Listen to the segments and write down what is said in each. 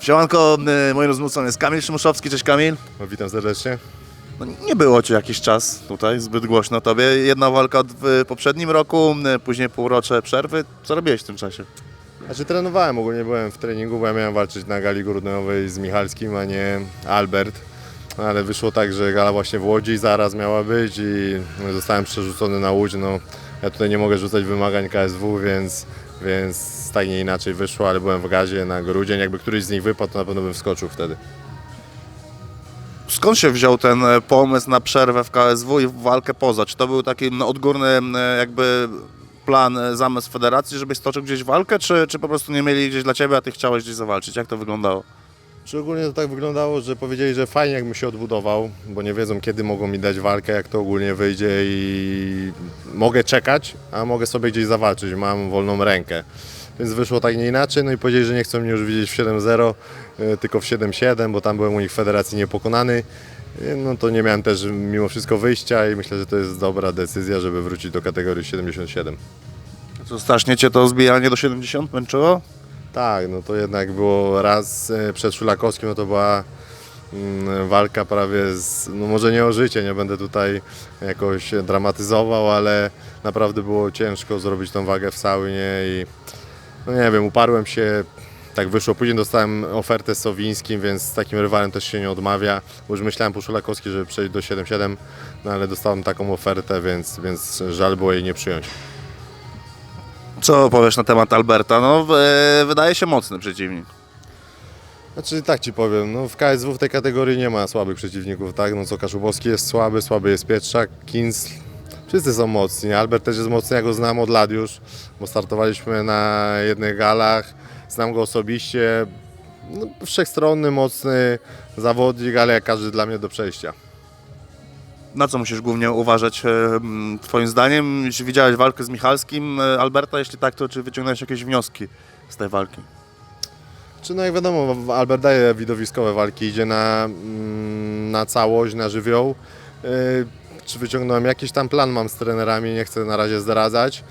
Siemanko, y, moim rozmówcą jest Kamil Szymuszowski. Cześć Kamil. No, witam serdecznie. No, nie było Cię jakiś czas tutaj, zbyt głośno Tobie. Jedna walka w poprzednim roku, y, później półrocze przerwy. Co robiłeś w tym czasie? Znaczy trenowałem, ogólnie byłem w treningu, bo ja miałem walczyć na gali grudniowej z Michalskim, a nie Albert. No, Ale wyszło tak, że gala właśnie w Łodzi zaraz miała być i zostałem przerzucony na Łódź. No, ja tutaj nie mogę rzucać wymagań KSW, więc, więc tak nie inaczej wyszło, ale byłem w gazie na grudzień. Jakby któryś z nich wypadł, to na pewno bym wskoczył wtedy. Skąd się wziął ten e, pomysł na przerwę w KSW i walkę poza? Czy to był taki no, odgórny e, jakby plan, e, zamysł federacji, żebyś stoczył gdzieś walkę, czy, czy po prostu nie mieli gdzieś dla Ciebie, a Ty chciałeś gdzieś zawalczyć? Jak to wyglądało? Czy ogólnie to tak wyglądało, że powiedzieli, że fajnie jakbym się odbudował, bo nie wiedzą kiedy mogą mi dać walkę, jak to ogólnie wyjdzie i mogę czekać, a mogę sobie gdzieś zawalczyć, mam wolną rękę. Więc wyszło tak nie inaczej, no i powiedzieli, że nie chcą mnie już widzieć w 7-0, y, tylko w 7-7, bo tam byłem u nich w federacji niepokonany. Y, No to nie miałem też mimo wszystko wyjścia i myślę, że to jest dobra decyzja, żeby wrócić do kategorii 77. Co, strasznie Cię to zbijanie do 70 męczyło? Tak, no to jednak było raz e, przed Szulakowskim, no to była mm, walka prawie z, no może nie o życie, nie będę tutaj jakoś dramatyzował, ale naprawdę było ciężko zrobić tą wagę w saunie i no nie wiem, uparłem się, tak wyszło. Później dostałem ofertę z Sowińskim, więc z takim rywalem też się nie odmawia, już myślałem po Szulakowski, żeby przejść do 7-7, no ale dostałem taką ofertę, więc, więc żal było jej nie przyjąć. Co powiesz na temat Alberta? No, e, wydaje się mocny przeciwnik. Znaczy tak ci powiem, no w KSW w tej kategorii nie ma słabych przeciwników, tak? No co Kaszubowski jest słaby, słaby jest Pietrzak, Kins, wszyscy są mocni. Albert też jest mocny, ja go znam od lat już, bo startowaliśmy na jednych galach, znam go osobiście. No, wszechstronny, mocny zawodnik, ale jak każdy dla mnie do przejścia. Na co musisz głównie uważać e, Twoim zdaniem? Widziałeś walkę z Michalskim e, Alberta, jeśli tak, to czy wyciągnąłeś jakieś wnioski z tej walki? Czy no jak wiadomo, Albert daje widowiskowe walki, idzie na, mm, na całość, na żywioł. Yy, Czy wyciągnąłem jakiś tam plan, mam z trenerami, nie chcę na razie zdradzać.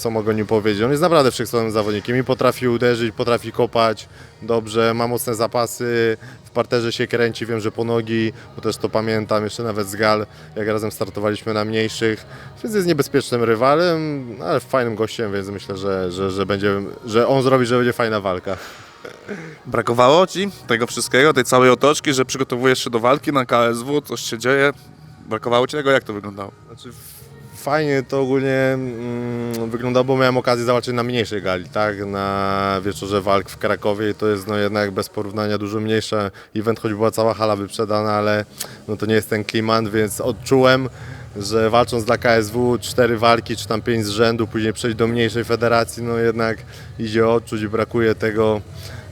Co mogę nie powiedzieć? On jest naprawdę wszechstronnym zawodnikiem i potrafi uderzyć, potrafi kopać dobrze, ma mocne zapasy, w parterze się kręci, wiem, że po nogi, bo też to pamiętam jeszcze nawet z gal, jak razem startowaliśmy na mniejszych. Więc jest niebezpiecznym rywalem, ale fajnym gościem, więc myślę, że, że, że, będzie, że on zrobi, że będzie fajna walka. Brakowało Ci tego wszystkiego, tej całej otoczki, że przygotowujesz się do walki na KSW, coś się dzieje? Brakowało Ci tego? Jak to wyglądało? Znaczy, fajnie to ogólnie mm, wyglądało, bo miałem okazję zobaczyć na mniejszej gali, tak? Na wieczorze walk w Krakowie i to jest no jednak bez porównania dużo mniejsze event, choć była cała hala wyprzedana, ale no to nie jest ten klimat, więc odczułem, że walcząc dla KSW cztery walki czy tam pięć z rzędu, później przejść do mniejszej federacji, no jednak idzie odczuć i brakuje tego,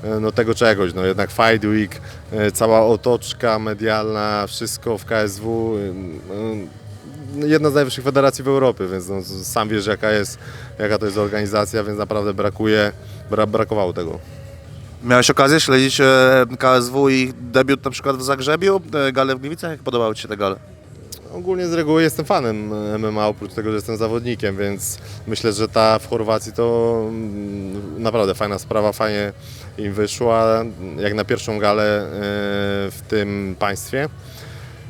e, no tego czegoś, no jednak Fight Week, e, cała otoczka medialna, wszystko w KSW, e, no, jedna z najwyższych federacji w Europie, więc no, sam wiesz jaka jest, jaka to jest organizacja, więc naprawdę brakuje, bra, brakowało tego. Miałeś okazję śledzić e, KSW i debiut na przykład w Zagrzebiu, e, gale w Gliwicach? Jak podobały Ci się te gale? Ogólnie z reguły jestem fanem MMA, oprócz tego, że jestem zawodnikiem, więc myślę, że ta w Chorwacji to mm, naprawdę fajna sprawa, fajnie im wyszła, jak na pierwszą galę e, w tym państwie.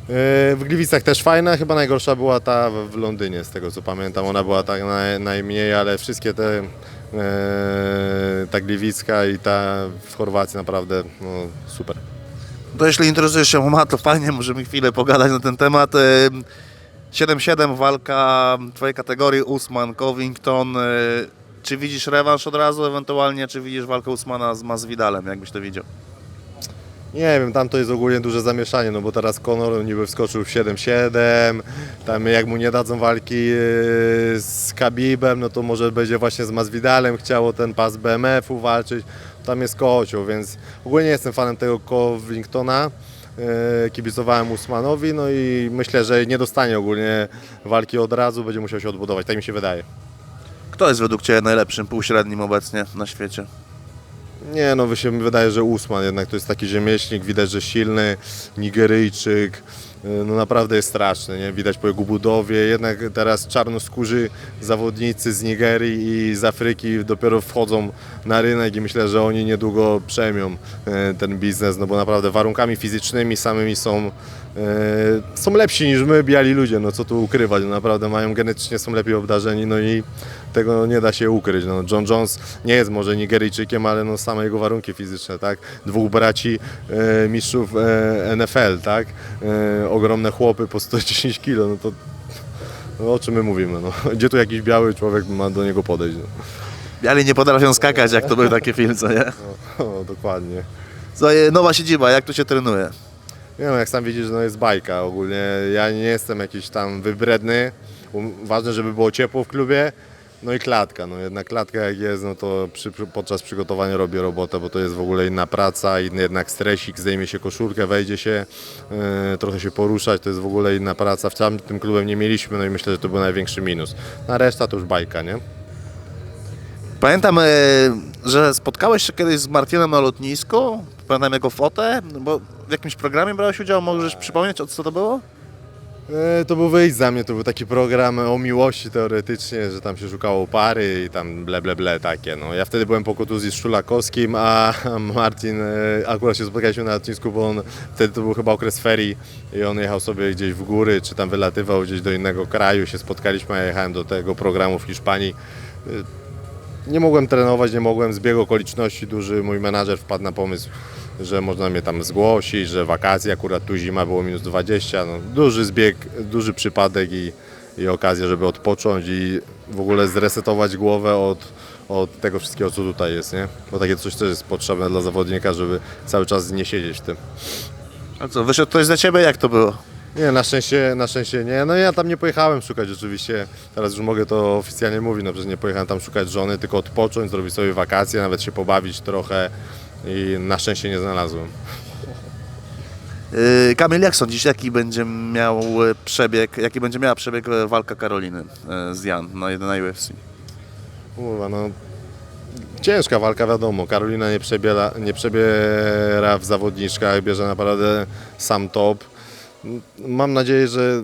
E, W Gliwicach też fajna, chyba najgorsza była ta w Londynie, z tego co pamiętam. Ona była tak naj, najmniej, ale wszystkie te, e, ta Gliwicka i ta w Chorwacji naprawdę no, super. To jeśli interesujesz się MMA, to fajnie, możemy chwilę pogadać na ten temat. E, 7-7, walka Twojej kategorii, Usman, Covington. Czy widzisz rewanż od razu, ewentualnie, czy widzisz walkę Usmana z Masvidalem, jakbyś to widział? Nie wiem, tam to jest ogólnie duże zamieszanie, no bo teraz Conor niby wskoczył w 7-7, tam jak mu nie dadzą walki yy, z Khabibem, no to może będzie właśnie z Masvidalem chciało ten pas BMF-u walczyć, tam jest kocioł, więc ogólnie nie jestem fanem tego Covingtona, yy, kibicowałem Usmanowi, no i myślę, że nie dostanie ogólnie walki od razu, będzie musiał się odbudować, tak mi się wydaje. Kto jest według Ciebie najlepszym półśrednim obecnie na świecie? Nie, no wy się wydaje, że Usman jednak to jest taki rzemieślnik, widać, że silny, Nigeryjczyk, no naprawdę jest straszny, nie? Widać po jego budowie, jednak teraz czarnoskórzy zawodnicy z Nigerii i z Afryki dopiero wchodzą na rynek i myślę, że oni niedługo przejmią e, ten biznes, no bo naprawdę warunkami fizycznymi samymi są, e, są lepsi niż my, biali ludzie, no co tu ukrywać, no naprawdę mają genetycznie, są lepiej obdarzeni, no i tego nie da się ukryć. No, John Jones nie jest może Nigeryjczykiem, ale no same jego warunki fizyczne, tak? Dwóch braci e, mistrzów e, NFL, tak? E, ogromne chłopy po 110 kg, no to no, o czym my mówimy, no? Gdzie tu jakiś biały człowiek ma do niego podejść, no? Biali nie potrafią skakać, jak to były takie filmy, co nie? O, dokładnie. Słuchaj, nowa siedziba, jak tu się trenuje? Nie no, jak sam widzisz, no jest bajka ogólnie. Ja nie jestem jakiś tam wybredny. Ważne, żeby było ciepło w klubie. No i klatka, no jednak klatka jak jest, no to przy, podczas przygotowania robię robotę, bo to jest w ogóle inna praca, inny jednak stresik, zdejmie się koszulkę, wejdzie się, yy, trochę się poruszać, to jest w ogóle inna praca. W całym tym klubem nie mieliśmy, no i myślę, że to był największy minus. Na reszta to już bajka, nie? Pamiętam, e, że spotkałeś się kiedyś z Martinem na lotnisku. Pamiętam jego fotę, bo w jakimś programie brałeś udział. Możesz przypomnieć, o co to było? E, To był wyjść za mnie, to był taki program o miłości teoretycznie, że tam się szukało pary i tam ble ble ble takie. No. Ja wtedy byłem po kontuzji z Szulakowskim, a Marcin, e, akurat się spotkaliśmy na lotnisku, bo on wtedy to był chyba okres ferii i on jechał sobie gdzieś w góry, czy tam wylatywał gdzieś do innego kraju, się spotkaliśmy, a ja jechałem do tego programu w Hiszpanii. E, Nie mogłem trenować, nie mogłem, zbieg okoliczności duży, mój menadżer wpadł na pomysł, że można mnie tam zgłosić, że wakacje, akurat tu zima było minus 20, no, duży zbieg, duży przypadek i, i okazja, żeby odpocząć i w ogóle zresetować głowę od, od tego wszystkiego, co tutaj jest, nie? Bo takie coś też jest potrzebne dla zawodnika, żeby cały czas nie siedzieć w tym. A co, wyszedł ktoś za ciebie? Jak to było? Nie, na szczęście, na szczęście nie. No ja tam nie pojechałem szukać rzeczywiście, teraz już mogę to oficjalnie mówić, no przecież nie pojechałem tam szukać żony, tylko odpocząć, zrobić sobie wakacje, nawet się pobawić trochę i na szczęście nie znalazłem. Yy, Kamil, jak sądzisz, jaki będzie miał e, przebieg, jaki będzie miała przebieg e, walka Karoliny e, z Jan na 1 na UFC? Kurwa, no ciężka walka, wiadomo. Karolina nie przebiera, nie przebiera w zawodniczkach, bierze naprawdę sam top. Mam nadzieję, że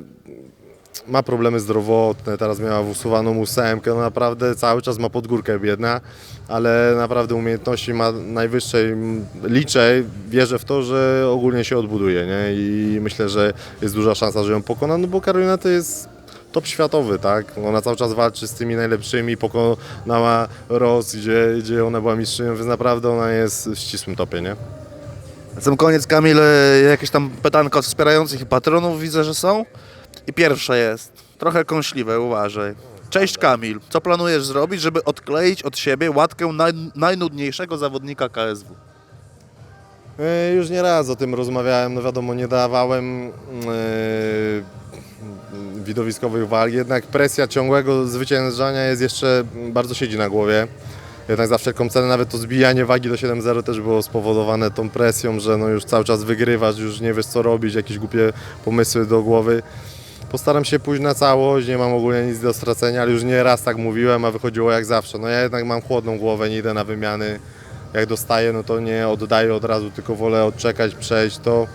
ma problemy zdrowotne, teraz miała usuwaną ósemkę, no naprawdę cały czas ma podgórkę biedna, ale naprawdę umiejętności ma najwyższej. Liczę, wierzę w to, że ogólnie się odbuduje, nie? I myślę, że jest duża szansa, że ją pokona, no bo Karolina to jest top światowy, tak? Ona cały czas walczy z tymi najlepszymi, pokonała Ross, gdzie, gdzie ona była mistrzynią, więc naprawdę ona jest w ścisłym topie, nie? Na sam koniec, Kamil, e, jakieś tam pytanko od wspierających i patronów widzę, że są. I pierwsze jest, trochę kąśliwe, uważaj. Cześć Kamil, co planujesz zrobić, żeby odkleić od siebie łatkę naj, najnudniejszego zawodnika KSW? E, Już nie raz o tym rozmawiałem, no wiadomo, nie dawałem e, widowiskowych walk, jednak presja ciągłego zwyciężania jest jeszcze, bardzo siedzi na głowie. Jednak za wszelką cenę, nawet to zbijanie wagi do 7-0 też było spowodowane tą presją, że no już cały czas wygrywasz, już nie wiesz co robić, jakieś głupie pomysły do głowy. Postaram się pójść na całość, nie mam ogólnie nic do stracenia, ale już nie raz tak mówiłem, a wychodziło jak zawsze. No ja jednak mam chłodną głowę, nie idę na wymiany. Jak dostaję, no to nie oddaję od razu, tylko wolę odczekać, przejść to.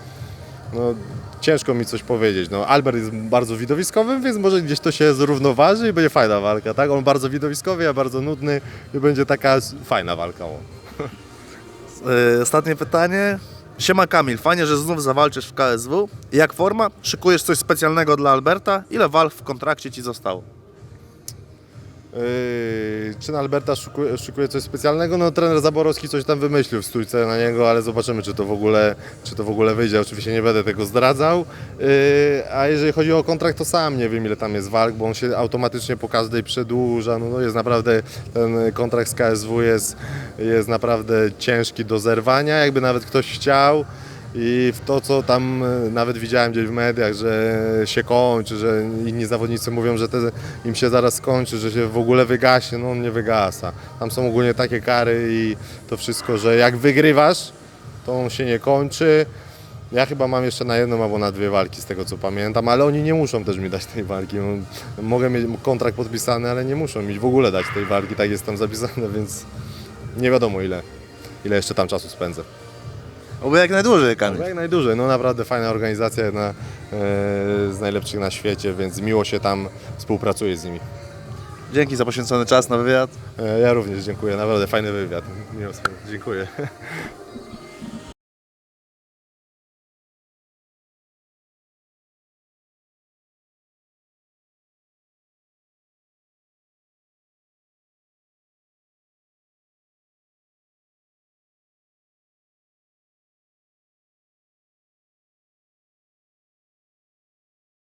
No, ciężko mi coś powiedzieć. No, Albert jest bardzo widowiskowym, więc może gdzieś to się zrównoważy i będzie fajna walka, tak? On bardzo widowiskowy, ja bardzo nudny i będzie taka fajna walka. O. E, Ostatnie pytanie. Siema Kamil, fajnie, że znów zawalczysz w KSW. Jak forma? Szykujesz coś specjalnego dla Alberta? Ile walk w kontrakcie ci zostało? Yy, czy na Alberta szukuje, szykuje coś specjalnego? No trener Zaborowski coś tam wymyślił w stójce na niego, ale zobaczymy czy to w ogóle, czy to w ogóle wyjdzie. Oczywiście nie będę tego zdradzał. Yy, a jeżeli chodzi o kontrakt, to sam nie wiem ile tam jest walk, bo on się automatycznie po każdej przedłuża. No, no jest naprawdę, ten kontrakt z KSW jest, jest naprawdę ciężki do zerwania. Jakby nawet ktoś chciał, i w to, co tam e, nawet widziałem gdzieś w mediach, że się kończy, że inni zawodnicy mówią, że te, im się zaraz skończy, że się w ogóle wygaśnie, no on nie wygasa. Tam są ogólnie takie kary i to wszystko, że jak wygrywasz, to on się nie kończy. Ja chyba mam jeszcze na jedną albo na dwie walki z tego co pamiętam, ale oni nie muszą też mi dać tej walki. No, mogę mieć kontrakt podpisany, ale nie muszą mi w ogóle dać tej walki, tak jest tam zapisane, więc nie wiadomo ile, ile jeszcze tam czasu spędzę. Oby jak najdłużej, Kamil. No Jak najdłużej, no naprawdę fajna organizacja, jedna e, z najlepszych na świecie, więc miło się tam współpracuje z nimi. Dzięki za poświęcony czas na wywiad. E, ja również dziękuję, naprawdę fajny wywiad. Miło sobie, dziękuję.